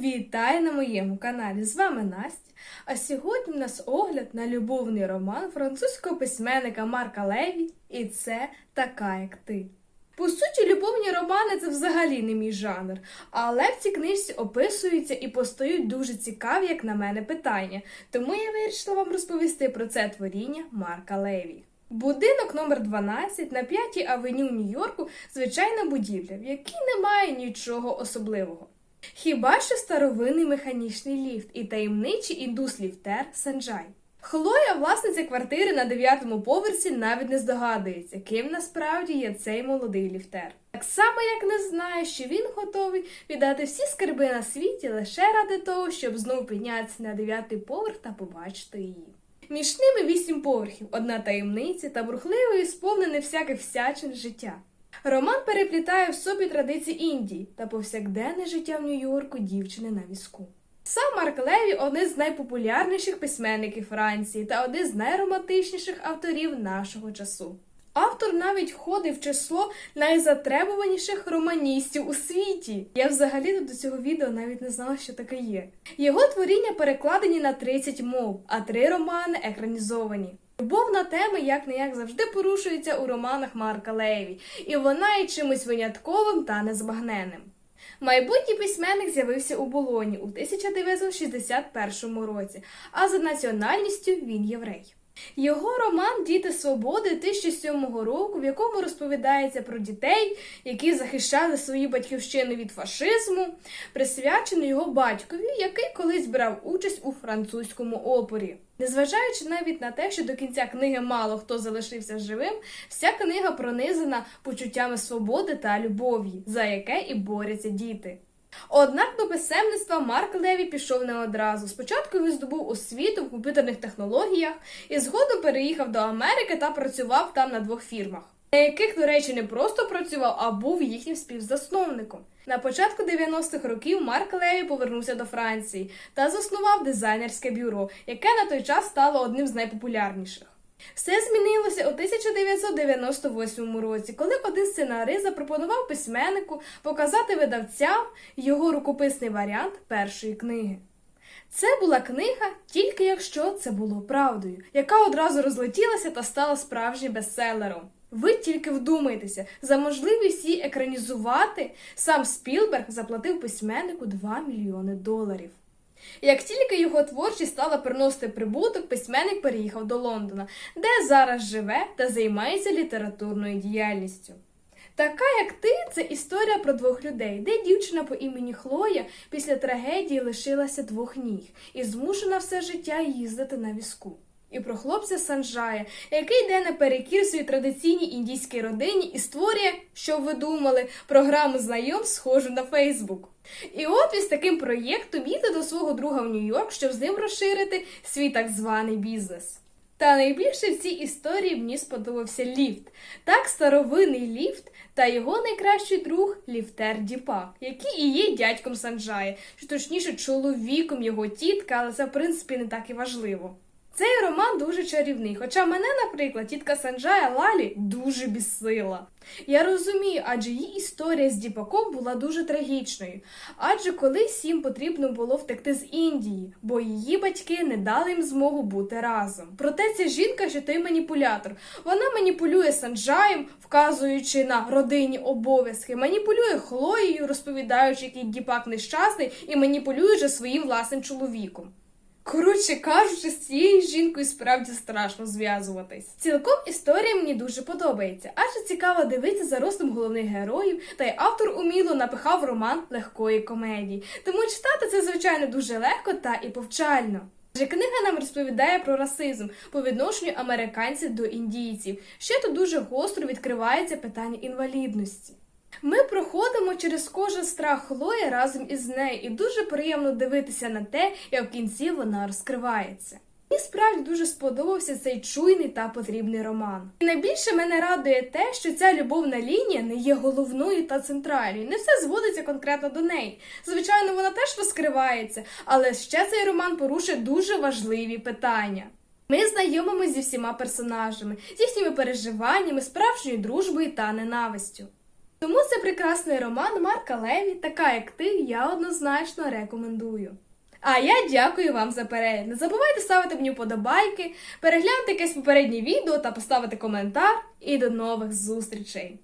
Вітаю на моєму каналі! З вами Настя. А сьогодні у нас огляд на любовний роман французького письменника Марка Леві, і це така, як ти. По суті, любовні романи це взагалі не мій жанр, але в цій книжці описуються і постають дуже цікаві, як на мене, питання. Тому я вирішила вам розповісти про це творіння Марка Леві. Будинок номер 12 на 5-й авеню Нью-Йорку звичайна будівля, в якій немає нічого особливого. Хіба що старовинний механічний ліфт і таємничий індус-ліфтер Санджай. Хлоя, власниця квартири на дев'ятому поверсі, навіть не здогадується, ким насправді є цей молодий ліфтер. Так само, як не знає, що він готовий віддати всі скарби на світі лише ради того, щоб знов піднятися на дев'ятий поверх та побачити її. Між ними вісім поверхів, одна таємниця та бурхливе і сповнене всяких всячин життя. Роман переплітає в собі традиції Індії та повсякденне життя в Нью-Йорку дівчини на візку. Сам Марк Леві один з найпопулярніших письменників Франції та один з найромантичніших авторів нашого часу. Автор навіть входив в число найзатребуваніших романістів у світі. Я взагалі до цього відео навіть не знала, що таке є. Його творіння перекладені на 30 мов, а три романи екранізовані. Любовна тема як не як завжди порушується у романах Марка Леві, і вона є чимось винятковим та незбагненним. Майбутній письменник з'явився у Болоні у 1961 році, а за національністю він єврей. Його роман Діти свободи 2007 року, в якому розповідається про дітей, які захищали свою батьківщину від фашизму, присвячений його батькові, який колись брав участь у французькому опорі. Незважаючи навіть на те, що до кінця книги мало хто залишився живим, вся книга пронизана почуттями свободи та любові, за яке і борються діти. Однак до писемництва Марк Леві пішов не одразу. Спочатку він здобув освіту в комп'ютерних технологіях і згодом переїхав до Америки та працював там на двох фірмах, на яких, до речі, не просто працював, а був їхнім співзасновником. На початку 90-х років Марк Леві повернувся до Франції та заснував дизайнерське бюро, яке на той час стало одним з найпопулярніших. Все змінилося у 1998 році, коли один сценарист запропонував письменнику показати видавцям його рукописний варіант першої книги. Це була книга, тільки якщо це було правдою, яка одразу розлетілася та стала справжнім бестселером. Ви тільки вдумайтеся, за можливість її екранізувати сам Спілберг заплатив письменнику 2 мільйони доларів. Як тільки його творчість стала приносити прибуток, письменник переїхав до Лондона, де зараз живе та займається літературною діяльністю. Така, як ти, це історія про двох людей, де дівчина по імені Хлоя після трагедії лишилася двох ніг і змушена все життя їздити на візку. І про хлопця Санджая, який йде наперекір своїй традиційній індійській родині і створює, що ви думали, програму знайом схожу на Фейсбук. І от він з таким проєктом їде до свого друга в Нью-Йорк, щоб з ним розширити свій так званий бізнес. Та найбільше в цій історії мені сподобався ліфт. Так старовинний ліфт та його найкращий друг ліфтер Діпак, який і є дядьком Санджая, що точніше чоловіком його тітка, але це в принципі не так і важливо. Цей роман дуже чарівний, хоча мене, наприклад, тітка Санджая Лалі дуже бісила. Я розумію, адже її історія з Діпаком була дуже трагічною, адже колись їм потрібно було втекти з Індії, бо її батьки не дали їм змогу бути разом. Проте ця жінка, що той маніпулятор, вона маніпулює Санджаєм, вказуючи на родинні обов'язки, маніпулює Хлоєю, розповідаючи, який Діпак нещасний, і маніпулює вже своїм власним чоловіком. Коротше кажучи, з цією жінкою справді страшно зв'язуватись. Цілком історія мені дуже подобається, адже цікаво дивитися за ростом головних героїв, та й автор уміло напихав роман легкої комедії. Тому читати це, звичайно, дуже легко та і повчально. Адже книга нам розповідає про расизм по відношенню американців до індійців. Ще тут дуже гостро відкривається питання інвалідності. Ми проходимо через кожен страх Хлої разом із нею, і дуже приємно дивитися на те, як в кінці вона розкривається. Мені справді дуже сподобався цей чуйний та потрібний роман. І найбільше мене радує те, що ця любовна лінія не є головною та центральною. Не все зводиться конкретно до неї. Звичайно, вона теж розкривається, але ще цей роман порушує дуже важливі питання. Ми знайомимося зі всіма персонажами, з їхніми переживаннями, справжньою дружбою та ненавистю. Тому це прекрасний роман Марка Леві, така як ти, я однозначно рекомендую. А я дякую вам за перегляд. Не забувайте ставити мені вподобайки, переглянути якесь попереднє відео та поставити коментар. І до нових зустрічей!